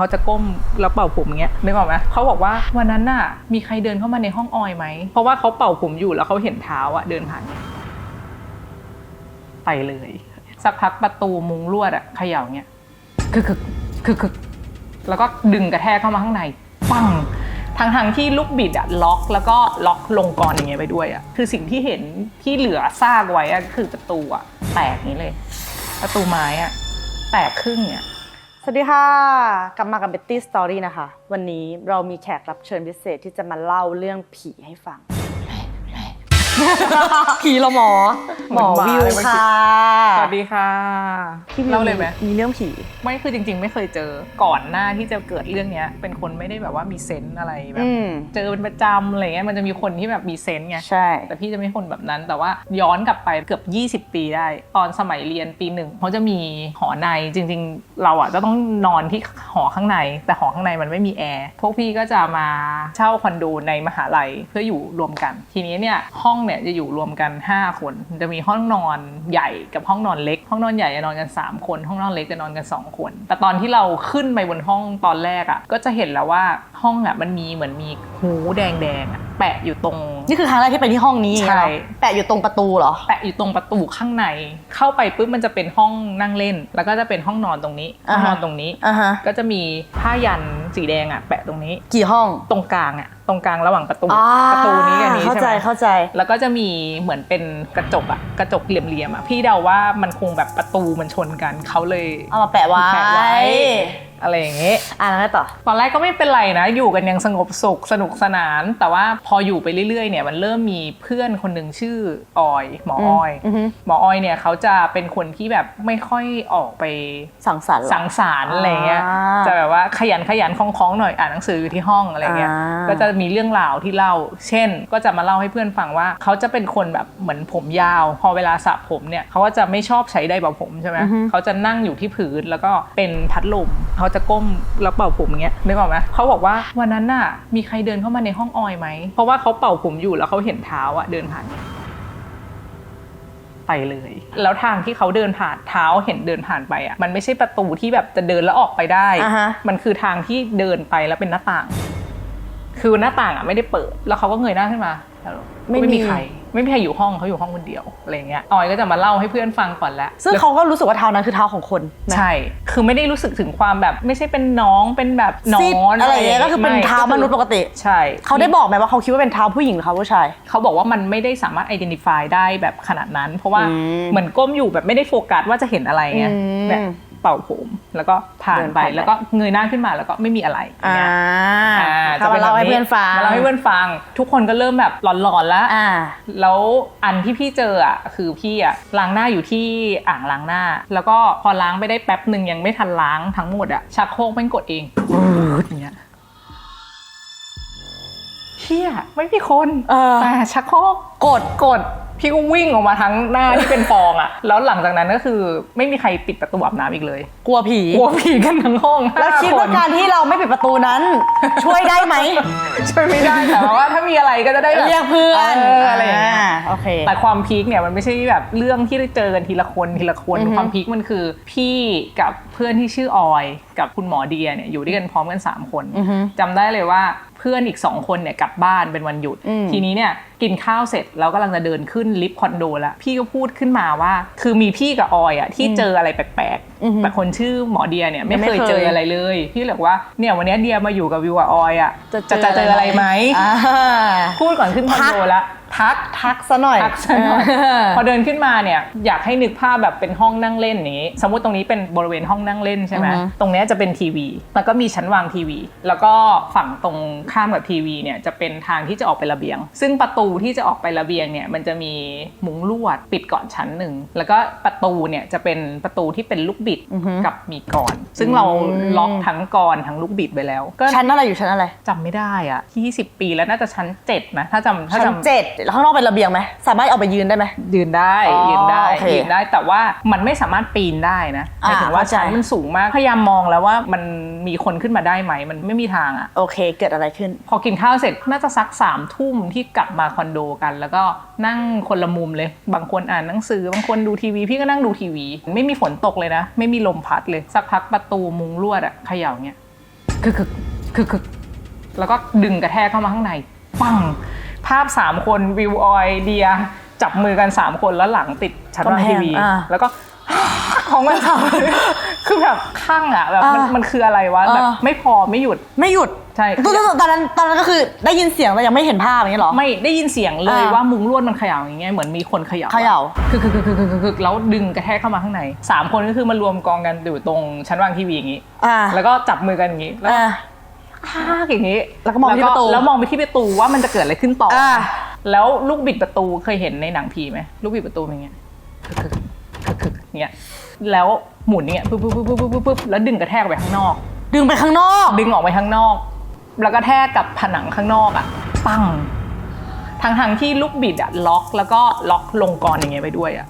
เขาจะก้มแล้วเป่าผมเงี้ยนึกออกไหมเขาบอกว่าวันนั้นน่ะมีใครเดินเข้ามาในห้องออยไหมเพราะว่าเขาเป่าผมอยู่แล้วเขาเห็นเท้าอะเดินผ่านไปเลย สักพักประตูมุงลวดอะเขย่าเงี้ยคือคือคือคือแล้วก็ดึงกระแทกเข้ามาข้างในปังทางทางที่ลูกบิดอะล็อกแล้วก็ล็อกลงกรอย่างเงี้ยไปด้วยอะคือสิ่งที่เห็นที่เหลือซากไว้อะคือประตูอะแตกนี้เลย ประตูไม้อะแตกครึ่งเนี่ย สวัสดีค่ะ กลับมากับ Betty Story นะคะ วันนี้เรามีแขกรับเชิญพิเศษที่จะมาเล่าเรื่องผีให้ฟัง ผีเหรอหมอ หมอวิวค่ะ สวัสดีค่ะพี่วิวเล่าเลยไหมมีเรื่องผี ไม่คือจริง ๆ ไม่เคยเจอก่อนหน้าที่จะเกิดเรื่องเนี้ย เป็นคนไม่ได้แบบว่ามีเซนส์อะไรแบบอืมเจอเป็นประจำอะไรเงี้ยมันจะมีคนที่แบบมีเซนส์ไงใช่ แต่พี่จะไม่ใช่คนแบบนั้นแต่ว่าย้อนกลับไปเกือบ 20 ปีได้ ตอนสมัยเรียนปีหนึ่งเขาจะมีหอในจริง ๆ เราอะจะต้องนอนที่หอข้างใน แต่หอข้างในมันไม่มีแอร์พวกพี่ก็จะมาเช่าคอนโดในมหาลัยเพื่ออยู่รวมกัน ทีนี้เนี่ยห้องเนี่ยจะอยู่รวมกัน 5 คน จะมีห้องนอนใหญ่กับห้องนอนเล็ก ห้องนอนใหญ่จะนอนกัน 3 คน ห้องนอนเล็กจะนอนกัน 2 คน แต่ตอนที่เราขึ้นไปบนห้องตอนแรกอะก็จะเห็นแล้วว่าห้องอะมันมีเหมือนมีหูแดงๆแปะอยู่ตรง นี่คือครั้งแรกที่ไปที่ห้องนี้ใช่ เหรอแปะอยู่ตรงประตูเหรอ แปะอยู่ตรงประตูข้างใน เข้าไปปุ๊บมันจะเป็นห้องนั่งเล่น แล้วก็จะเป็นห้องนอนตรงนี้ห้องนอนตรงนี้ อ่าฮะ ก็จะมีผ้ายันสีแดงอะ แปะตรงนี้ กี่ห้องตรงกลางอะ ตรงกลางระหว่างประตู อ่าประตูนี้กับนี้เข้าใช่ใจไหมเข้าใจ แล้วก็จะมีเหมือนเป็นกระจกอะ กระจกเหลี่ยมๆอะ พี่เดาว่ามันคงแบบประตูมันชนกันเขาเลยเอามาแปะไว้แปะไว้อะไรอย่างเงี้ย อ่าแล้วไงต่อ ตอนแรกก็ไม่เป็นไรนะ อยู่กันยังสงบสุขสนุกสนาน แต่ว่าพออยู่ไปเรื่อยๆเนี่ยมันเริ่มมีเพื่อนคนหนึ่งชื่อออย หมอออยอือฮึหมอออยเนี่ยเขาจะเป็นคนที่แบบไม่ค่อยออกไปสังสรรค์เหรอสังสรรค์อะไรเงี้ยอ่าจะแบบว่าขยันขยันคล้องๆหน่อยอ่านหนังสืออยู่ที่ห้องอะไรเงี้ยอ่าก็จะมีเรื่องราวที่เล่า เช่น ก็จะมาเล่าให้เพื่อนฟังว่าเขาจะเป็นคนแบบเหมือนผมยาว พอเวลาสระผมเนี่ยเขาก็จะไม่ชอบใช้ไดร์เป่าผมใช่ไหมเขาจะนั่งอยู่ที่พื้นแล้วก็เป็นพัดลมเขาจะก้มแล้วเป่าผมเงี้ยนึกออกไหมเขาบอกว่าวันนั้นน่ะมีใครเดินเข้ามาในห้องออยไหมเพราะว่าเขาเป่าผมอยู่แล้วเขาเห็นเท้าอะเดินผ่านไปเลย แล้วทางที่เขาเดินผ่านเท้าเห็นเดินผ่านไปอะมันไม่ใช่ประตูที่แบบจะเดินแล้วออกไปได้อ่าฮะมันคือทางที่เดินไปแล้วเป็นหน้าต่าง คือหน้าต่างอะไม่ได้เปิด แล้วเขาก็เงยหน้าขึ้นมาแล้วไม่ไม่มีมีใคร ไม่มีใครอยู่ห้องเขาอยู่ห้องคนเดียวอะไรเงี้ยออยก็จะมาเล่าให้เพื่อนฟังก่อนแล้วซึ่งเขาก็รู้สึกว่าเท้านั้นคือเท้าของคนนะใช่ คือไม่ได้รู้สึกถึงความแบบไม่ใช่เป็นน้องเป็นแบบนอซิดนอะไรอย่างเงี้ยก็คือเป็นไเท้ามนุษย์ปกติ ใช่ เขาได้บอกไหมว่าเขาคิดว่าเป็นเท้าผู้หญิงหรือเท้าผู้ชายเขาบอกว่ามันไม่ได้สามารถ identify ได้แบบขนาดนั้น เพราะว่าอืมเหมือนก้มอยู่แบบไม่ได้โฟกัสว่าจะเห็นอะไรไงอืมแบบ เป่าผม แล้วก็ผ่านเดินไปผ่านไปแล้วก็เงยหน้าขึ้นมาแล้วก็ไม่มีอะไรอย่างอ่าเงี้ยอ่าเขามาเล่าให้เพื่อนฟังมาเล่าให้เพื่อนฟัง ทุกคนก็เริ่มแบบหลอนๆแล้วอ่าแล้วอันที่พี่เจออะคือพี่อะล้างหน้าอยู่ที่อ่างล้างหน้า แล้วก็พอล้างไปได้แป๊บหนึ่งยังไม่ทันล้างทั้งหมดอะชักโครกมันกดเองอย่างเงี้ยเฮียไม่มีคนเออแต่ชักโครกกดกด พี่ก็วิ่งออกมาทั้งหน้าที่เป็นฟองอะแล้วหลังจากนั้นก็คือไม่มีใครปิดประตูอาบน้ำอีกเลย กลัวผี กลัวผีกันทั้งห้องแล้วคิดว่าห้การที่เราไม่ปิดประตูนั้น ช่วยได้ไหม ช่วยไม่ได้แต่ว่าถ้ามีอะไรก็จะได้แบบเรียกเพื่อนอะไรอย่างเงี้ยโอเคแต่ความพีคเนี่ยมันไม่ใช่แบบเรื่องที่ได้เจอกันทีละคนทีละคนอือฮึความพีคมันคือ พี่กับเพื่อนที่ชื่อออย กับคุณหมอเดียเนี่ยอยู่ด้วยกันพร้อมกัน 3 คนอือฮึจำได้เลยว่าเพื่อนอีก2คนเนี่ยกลับบ้านเป็นวันหยุดอืมทีนี้เนี่ยกินข้าวเสร็จแล้วกำลังจะเดินขึ้นลิฟต์คอนโดแล้วพี่ก็พูดขึ้นมาว่า คือมีพี่กับออยอะที่เจออะไรแปลกอือฮึๆ แต่คนชื่อหมอเดียเนี่ยไม่ไม่เคยเคยเจออะไรเลย พี่เลยบอกว่าเนี่ยวันนี้เดียมาอยู่กับวิวกับออยอะจะจะจะเจออะไรไหมอ่าพูดก่อนขึ้นคอนโดแล้วทักทักซะหน่อยทักซะหน่อยพอเดินขึ้นมาเนี่ยอยากให้นึกภาพแบบเป็นห้องนั่งเล่นอย่างนี้ สมมติตรงนี้เป็นบริเวณห้องนั่งเล่นใช่ไหมอือฮึตรงเนี้ยจะเป็นทีวีแล้วก็มีชั้นวางทีวี แล้วก็ฝั่งตรงข้ามกับทีวีเนี่ยจะเป็นทางที่จะออกไประเบียง ซึ่งประตูที่จะออกไประเบียงเนี่ยมันจะมีมุ้งลวดปิดก่อนชั้นหนึ่งแล้วก็ประตูเนี่ยจะเป็นประตูที่เป็นลูกบิดอือฮึกับมีกรซึ่งเราอืมล็อกทั้งกรทั้งลูกบิดไปแล้วก็ชั้นอะไรอยู่ชั้นอะไรจำไม่ได้อะ20ปีแล้วน่าจะชั้นเจ็ดนะถ้าจำถ้าชั้นจำเจ็ดแล้วข้างนอกเป็นระเบียงไหมสามารถเอาไปยืนได้ไหมยืนได้อ๋อยืนได้โอเคยืนได้แต่ว่ามันไม่สามารถปีนได้นะหอ่ามายถึงว่าเข้าใจชั้นมันสูงมากพยายามมองแล้วว่ามันมีคนขึ้นมาได้ไหมมันไม่มีทางอะโอเค เกิดอะไรขึ้น พอกินข้าวเสร็จน่าจะสักสามทุ่มที่กลับมาคอนโดกัน แล้วก็นั่งคนละมุมเลย บางคนอ่านหนังสือบางคนดูทีวี พี่ก็นั่งดูทีวี ไม่มีฝนตกเลยนะไม่มีลมพัดเลย สักพักประตูมุงลวดอะเขย่าเงี้ยคือคือคือคือแล้วก็ดึงกระแทกเข้ามาข้างใน ปัง ภาพสามคนวิวออยเดีย จับมือกันสามคนแล้วหลังติดชั้นวางทีวีกำแพงอ่าแล้วก็ของมันทำคือแบบข้างอะแบบมันอ่ามัมันคืออะไรวะแบบอ่าไม่พอไม่หยุดไม่หยุดใช่ตอนตอนนั้นตอนนั้นก็คือได้ยินเสียงแต่ยังไม่เห็นภาพอย่างนี้เหรอ ไม่ได้ยินเสียงเลยอ่าว่ามุ้งลวดมันเขย่าอย่างเงี้ยเหมือนมีคนเขย่าเขย่าคือคือคือคือคือคือคือแล้วดึงกระแทกเข้ามาข้างในสามคนก็คือมารวมกองกันอยู่ตรงชั้นวางทีวีอย่างงี้ อ่าแล้วก็จับมือกันอย่างงี้แล้วอ่า อ้ากอย่างงี้แล้วก็มองไปที่ประตูแล้วมองไปที่ประตูว่ามันจะเกิดอะไรขึ้นต่ออา แล้วลูกบิดประตูเคยเห็นในหนังผีไหมลูกบิดประตูเป็นอย่างเงี้ยคือคือคือคืออย่างเงี้ยแล้วหมุนอย่างเงี้ยปุ๊บปุ๊บปุ๊บปุ๊บปุ๊บปุ๊บแล้วดึงกระแทกไปข้างนอก ดึงไปข้างนอก ดึงออกไปข้างนอก แล้วก็แทกกับผนังข้างนอกอะปังทางทางๆที่ลูกบิดอะล็อกแล้วก็ล็อกลงกรอย่างเงี้ยไปด้วยอะ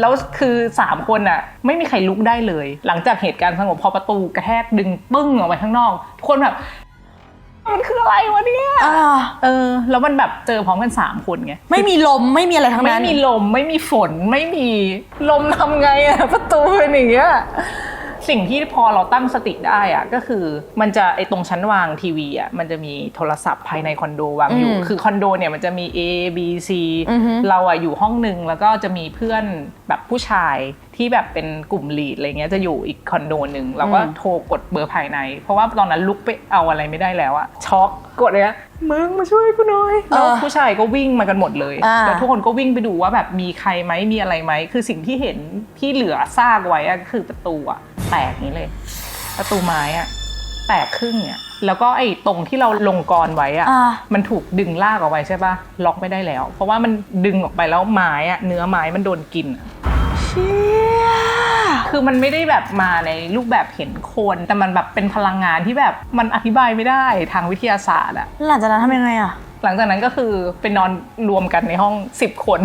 แล้วคือสามคนอะไม่มีใครลุกได้เลย หลังจากเหตุการณ์สงบพอประตูกระแทกดึงปึ้งออกไปข้างนอกทุกคนแบบมันคืออะไรวะเนี่ยอ่าเออ แล้วมันแบบเจอพร้อมกันสามคนไง ไม่มีลมไม่มีอะไรทั้งไม่นั้นมีลมไม่มีฝนไม่มีลมทำไงอะประตูเป็นอย่างเงี้ย สิ่งที่พอเราตั้งสติได้อะก็คือมันจะไอตรงชั้นวางทีวีอะมันจะมีโทรศัพท์ภายในคอนโดวางอยู่อืมคือคอนโดเนี่ยมันจะมี A B C อือฮึเราอะอยู่ห้องหนึ่งแล้วก็จะมีเพื่อนแบบผู้ชายที่แบบเป็นกลุ่มลีดอะไรเงี้ยจะอยู่อีกคอนโดหนึ่งเราก็โทรกดเบอร์ภายใน เพราะว่าตอนนั้นลุกไปเอาอะไรไม่ได้แล้วอะช็อกกดเลยอะมึงมาช่วยกูหน่อยแล้วเออผู้ชายก็วิ่งมากันหมดเลยอ่าแล้วทุกคนก็วิ่งไปดูว่าแบบมีใครไหมมีอะไรไหมคือสิ่งที่เห็นที่เหลือซากไว้อะคือประตูอะ แตกนี้เลย ประตูไม้อะแตกครึ่งเนี่ยแล้วก็ไอ้ตรงที่เราลงกรไว้อะอ่า มันถูกดึงลากออกไปใช่ปะล็อกไม่ได้แล้ว เพราะว่ามันดึงออกไปแล้วไม้อะเนื้อไม้มันโดนกินอะ เชี่ย คือมันไม่ได้แบบมาในรูปแบบเห็นคน แต่มันแบบเป็นพลังงานที่แบบมันอธิบายไม่ได้ทางวิทยาศาสตร์อะหลังจากนั้นทำยังไงอะ หลังจากนั้นก็คือไปนอนรวมกันในห้อง10คน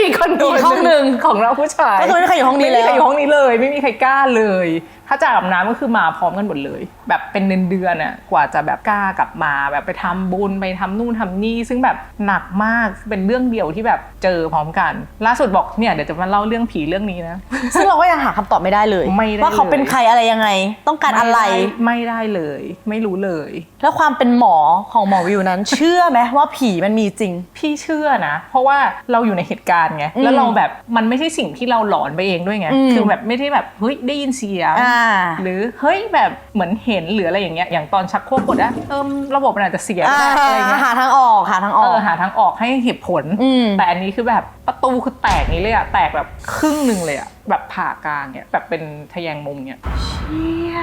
อีกคอนโดอีกห้องหนึ่งของเราผู้ชายก็คือไม่มีใครอยู่ห้องนี้ไม่มีใครแล้วอยู่ห้องนี้เลย ไม่มีใครกล้าเลยถ้าจะอาบน้ำก็คือมาพร้อมกันหมดเลย แบบเป็นเดือนเดือนๆอะกว่าจะแบบกล้ากลับมาแบบไปทำบุญไปทำนู่นทำนี่ ซึ่งแบบหนักมากเป็นเรื่องเดียวที่แบบเจอพร้อมกัน ล่าสุดบอกเนี่ยเดี๋ยวจะมาเล่าเรื่องผีเรื่องนี้นะซึ่งเราก็ยังหาคำตอบไม่ได้เลยไม่ได้ว่าเขาเป็นใครอะไรยังไง ต้องการอะไรม่ด้ไม่ได้เลย ไม่รู้เลย แล้วความเป็นหมอของหมอวิวนั้น เชื่อไหมว่าผีมันมีจริง พี่เชื่อนะ เพราะว่าเราอยู่ในเหตุการณ์ไงอืมแล้วเราแบบมันไม่ใช่สิ่งที่เราหลอนไปเองด้วยไงอืมคือแบบไม่ได้แบบเฮ้ยได้ยินเสียงอ่าหรือเฮ้ยแบบเหมือนเห็นหรืออะไรอย่างเงี้ยอย่างตอนชักโครกกดอะเอิมระบบมันอาจจะเสียอ่าได้อะไรเงี้ยหาทางออกหาทางอเออกอหาทางออกให้เหตุผลอืมแต่อันนี้คือแบบประตูคือแตกนี้เลยอะแตกแบบครึ่งหนึ่งเลยอะแบบผ่ากลางเนี่ยแบบเป็นทะแยงมุมเนี่ยเชี่ย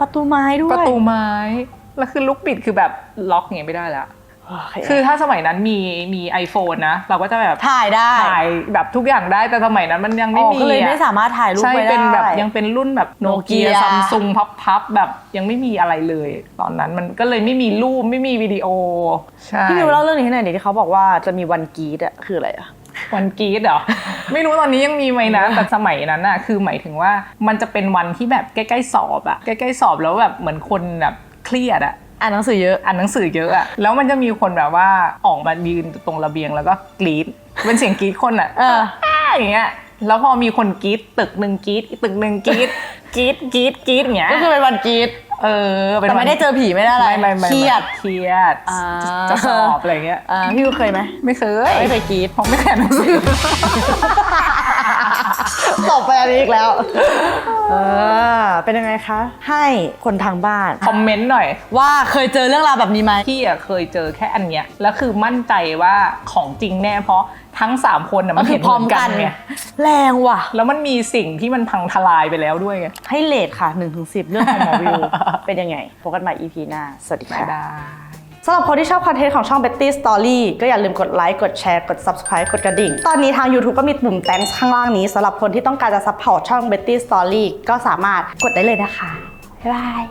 ประตูไม้ด้วยประตูไม้แล้วคือลูกบิดคือแบบล็อกอย่างเงี้ยไม่ได้แล้วโอเคคือถ้าสมัยนั้นมีมี iPhone นะ เราก็จะแบบถ่ายได้ถ่ายแบบทุกอย่างได้แต่สมัยนั้นมันยังอ๋ไม่อมีก็เลยอะไม่สามารถถ่ายรูปใช่ไว้ได้เป็นแบบยังเป็นรุ่นแบบโนเกีย Nokia ซัมซุงพับพับๆแบบยังไม่มีอะไรเลย ตอนนั้นมันก็เลยไม่มีรูปไม่มีวิดีโอใช่พี่วิวเล่าเรื่องนี้ให้หน่อยดิที่เขาบอกว่าจะมีวันกรีดอะคืออะไรอะวันกรีดเหรอ ไม่รู้ตอนนี้ยังมีไหมนะ แต่สมัยนั้นอะคือหมายถึงว่ามันจะเป็นวันที่แบบใกล้ๆสอบอะใกล้ๆสอบแล้วแบบเหมือนคนแบบเครียดอะ อ่านหนังสือเยอะอ่านหนังสือเยอะอะแล้วมันจะมีคนแบบว่าออกมายืนตรงระเบียงแล้วก็กรีดเป็นเสียงกรีดคนอะเอออย่างเงี้ยแล้วพอมีคนกรีดตึกหนึ่งกรีดอีกตึกหนึ่งกรีดกรีดกรีดกรีดอย่างเงี้ยก็คือเป็นวันกรีดเออป็นแต่วันไม่ได้เจอผีไม่ได้อะไรไม่ไม่ไม่เครียดเครียดอ่าจะสอบอะไรเงี้ยอ่าพี่วิวเคยไหมไม่เคยไม่เคยกรีดผมไม่เคยอ่านหนังสือ ตบไปอันนี้อีกแล้ว เออ เป็นยังไงคะ ให้คนทางบ้าน คอมเมนต์หน่อย ว่าเคยเจอเรื่องราวแบบนี้ไหมพี่อะเคยเจอแค่อันเนี้ยแล้วคือมั่นใจว่าของจริงแน่เพราะทั้งสามคนอะมันก็คืเห็อนพร้อมเหมือนกักันนไงแรงว่ะ แล้วมันมีสิ่งที่มันพังทลายไปแล้วด้วยไง ให้เลทค่ะ1นถึงสิเรื่องของหมอวิว เป็นยังไงพบกันใหม่ EP หน้า สวัสดีไม่ค่ะได้ สำหรับคนที่ชอบคอนเทนต์ของช่อง Betty Story ก็อย่าลืมกดไลค์กดแชร์กด Subscribe กดกระดิ่ง ตอนนี้ทาง YouTube ก็มีปุ่ม thanks ข้างล่างนี้สำหรับคนที่ต้องการจะซัพพอร์ตช่อง Betty Story ก็สามารถกดได้เลยนะคะบ๊ายบาย